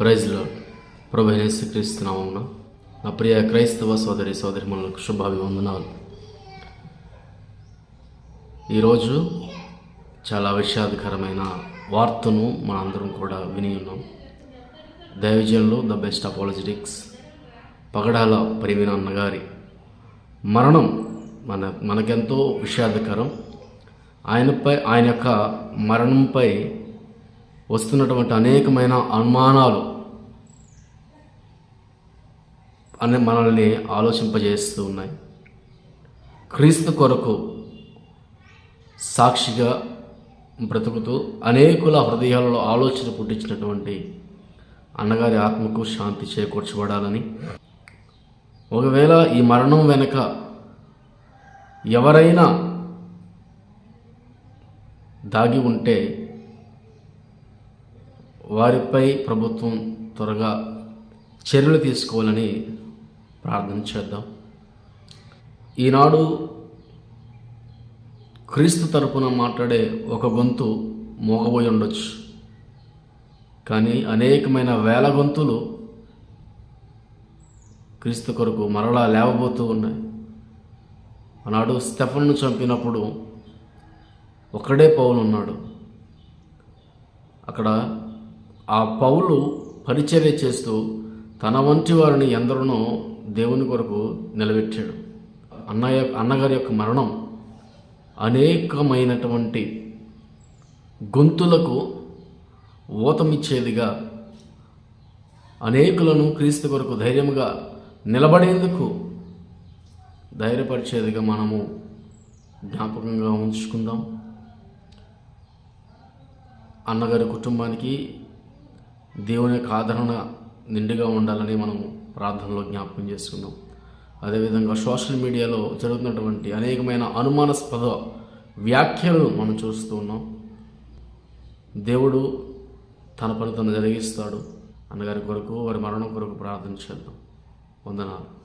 ప్రైజ్లో ప్రభు యేసుక్రీస్తునామమున నా ప్రియ క్రైస్తవ సోదరి సోదరిమణులకు శుభాభివందనాలు. ఈరోజు చాలా విషాదకరమైన వార్తను మనందరం కూడా విని ఉన్నాం. దైవజనులు ద బెస్ట్ అపాలజెటిక్స్ పగడాల పరిమిన అన్నగారి మరణం మన మనకెంతో విషాదకరం ఆయనపై ఆయన యొక్క మరణంపై వస్తున్నటువంటి అనేకమైన అనుమానాలు అనే మనల్ని ఆలోచింపజేస్తూ ఉన్నాయి. క్రీస్తు కొరకు సాక్షిగా బ్రతుకుతూ అనేకుల హృదయాలలో ఆలోచన పుట్టించినటువంటి అన్నగారి ఆత్మకు శాంతి చేకూర్చబడాలని. ఒకవేళ ఈ మరణం వెనుక ఎవరైనా దాగి ఉంటే వారిపై ప్రభుత్వం త్వరగా చర్యలు తీసుకోవాలని ప్రార్థన చేద్దాం. ఈనాడు క్రీస్తు తరపున మాట్లాడే ఒక గొంతు మోగబోయి ఉండొచ్చు. కానీ అనేకమైన వేల గొంతులు క్రీస్తు కొరకు మరలా లేవబోతూ ఉన్నాయి. ఆనాడు స్టెఫన్ను చంపినప్పుడు ఒక్కడే పౌలు ఉన్నాడు. అక్కడ ఆ పౌలు పరిచర్య చేస్తూ తన వంటి వారిని ఎందరినో దేవుని కొరకు నిలబెట్టాడు. అన్నయ్య అన్నగారి యొక్క మరణం అనేకమైనటువంటి గొంతులకు ఊతమిచ్చేదిగా అనేకులను క్రీస్తు కొరకు ధైర్యముగా నిలబడేందుకు ధైర్యపరిచేదిగా మనము జ్ఞాపకంగా ఉంచుకుందాం. అన్నగారి కుటుంబానికి దేవుని యొక్క ఆదరణ నిండుగా ఉండాలని మనం ప్రార్థనలో జ్ఞాపకం చేసుకున్నాం. అదేవిధంగా సోషల్ మీడియాలో జరుగుతున్నటువంటి అనేకమైన అనుమానాస్పద వ్యాఖ్యలను మనం చూస్తూ ఉన్నాం. దేవుడు తన పని తను జరిగిస్తాడు. అన్నగారి కొరకు వారి మరణం కొరకు ప్రార్థన చేద్దాం. వందనాలు.